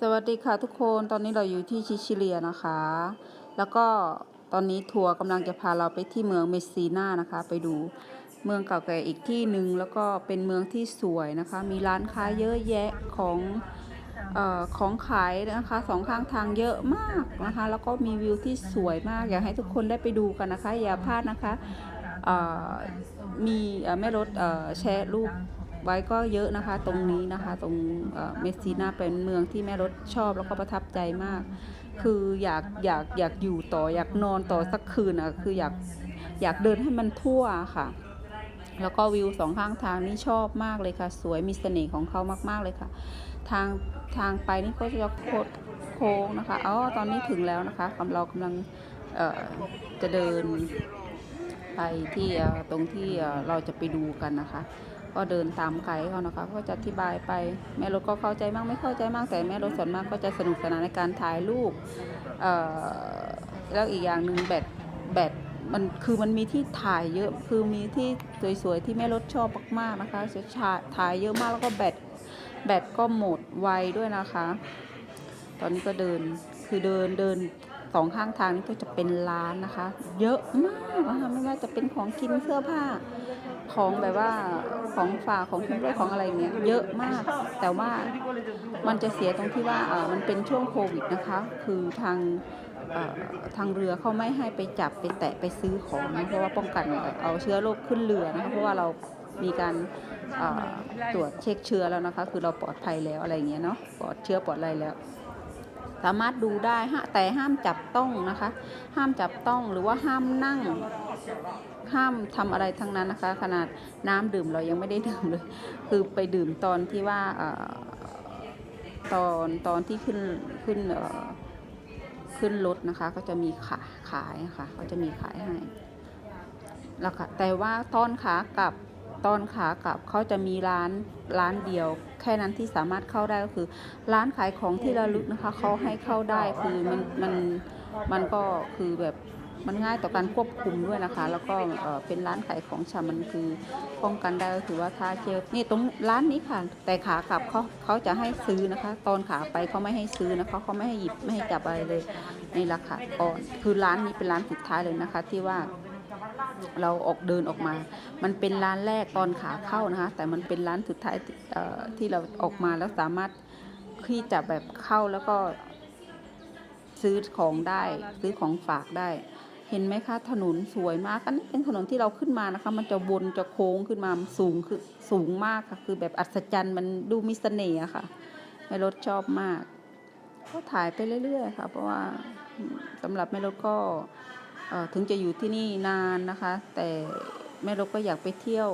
สวัสดีค่ะทุกคนตอนนี้เราอยู่ที่ชิชิเลียนะคะ แล้วก็ตอนนี้ทัวร์กำลังจะพาเราไปที่เมืองเมสซีนานะคะ ไปดูเมืองเก่าแก่อีกที่หนึ่งแล้วก็เป็นเมืองที่สวยนะคะ มีร้านค้าเยอะแยะของออของขายนะคะสองข้างทางเยอะมากนะคะ แล้วก็มีวิวที่สวยมากอยากให้ทุกคนได้ไปดูกันนะคะ อย่าพลาดนะคะมีแม่รถแชร์รูป ไว้ก็เยอะนะคะ ตรงนี้นะคะ ตรงเมสซีนาเป็นเมืองที่แม่รถชอบแล้วก็ประทับใจมาก คืออยากอยากอยากอยู่ต่ออยากนอนต่อสักคืนอะคืออยากอยากเดินให้มันทั่วค่ะ แล้วก็วิวสองข้างทางนี่ชอบมากเลยค่ะ สวยมีเสน่ห์ของเขามากๆเลยค่ะ ทางทางไปนี่ก็จะโคดโค้งนะคะอ๋อตอนนี้ถึงแล้วนะคะกำเรากำลังจะเดินไปที่ตรงที่เราจะไปดูกันนะคะ ก็เดินตามไกด์เขานะคะก็จะอธิบายไปแม่รถก็เข้าใจมากไม่เข้าใจมากแต่แม่รถส่วนมากก็จะสนุกสนานในการถ่ายรูปแล้วอีกอย่างหนึ่งแบตแบตมันคือมันมีที่ถ่ายเยอะคือมีที่สวยๆที่แม่รถชอบมากๆนะคะจะถ่ายเยอะมากแล้วก็แบตแบตก็หมดไวด้วยนะคะ ตอนนี้ก็เดินคือเดินเดิน สองข้างทางนี่ก็จะเป็นร้านนะคะ เยอะมากนะคะไม่ว่าจะเป็นของกินเสื้อผ้า ของแบบว่าของฝากของคุณด้วยของอะไรเงี้ยเยอะมาก แต่ว่ามันจะเสียตรงที่ว่าเออมันเป็นช่วงโควิดนะคะ คือทางทางเรือเขาไม่ให้ไปจับไปแตะไปซื้อของนะเพราะว่าป้องกันเอาเชื้อโรคขึ้นเรือนะคะเพราะว่าเรามีการตรวจเช็คเชื้อแล้วนะคะ คือเราปลอดภัยแล้วอะไรเงี้ยเนาะปลอดเชื้อปลอดอะไรแล้ว สามารถดูได้ฮะแต่ห้ามจับต้องนะคะ ห้ามจับต้องหรือว่าห้ามนั่ง ห้ามทำอะไรทั้งนั้นนะคะ ขนาดน้ำดื่มเรายังไม่ได้ดื่มเลย คือไปดื่มตอนที่ว่าอตอนตอนที่ขึ้นขึ้นขึ้นรถนะคะ ก็จะมีขายขายค่ะก็จะมีขายให้แล้วค่ะแต่ว่าตอนขากลับ ตอนขากลับเขาจะมีร้านร้านเดียว แค่นั้นที่สามารถเข้าได้ก็คือ ร้านขายของที่ระลึกนะคะเขาให้เข้าได้คือมันมันมันก็คือแบบมันง่ายต่อการควบคุมด้วยนะคะ แล้วก็เป็นร้านขายของชำมันคือป้องกันได้ก็คือว่าถ้าเจลนี่ตรงร้านนี้ค่ะ แต่ขากลับเขาเขาจะให้ซื้อนะคะ ตอนขาไปเขาไม่ให้ซื้อนะคะเขาไม่ให้หยิบไม่ให้จับอะไรเลยนี่แหละค่ะก่อนคือร้านนี้เป็นร้านสุดท้ายเลยนะคะ ที่ว่า เราออกเดินออกมา มันเป็นร้านแรกตอนขาเข้านะคะ แต่มันเป็นร้านสุดท้ายที่เราออกมาแล้วสามารถที่จะแบบเข้าแล้วก็ซื้อของได้ซื้อของฝากได้ เห็นไหมคะถนนสวยมากอันนี้เป็นถนนที่เราขึ้นมานะคะ มันจะวนจะโค้งขึ้นมาสูงคือสูงมากค่ะ คือแบบอัศจรรย์มันดูมีเสน่ห์อะค่ะแม่รถชอบมาก ก็ถ่ายไปเรื่อยๆค่ะ เพราะว่าสำหรับแม่รถก็ ถึงจะอยู่ที่นี่นานนะคะ แต่แม่รถก็อยากไปเที่ยว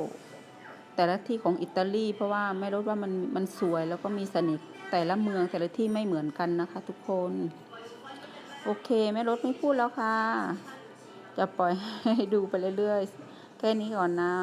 แต่ละที่ของอิตาลี เพราะว่าแม่รถว่ามันมันสวยแล้วก็มีเสน่ห์แต่ละเมืองแต่ละที่ไม่เหมือนกันนะคะ ทุกคน โอเคแม่รถไม่พูดแล้วค่ะ จะปล่อยให้ดูไปเรื่อยๆ แค่นี้ก่อนนะ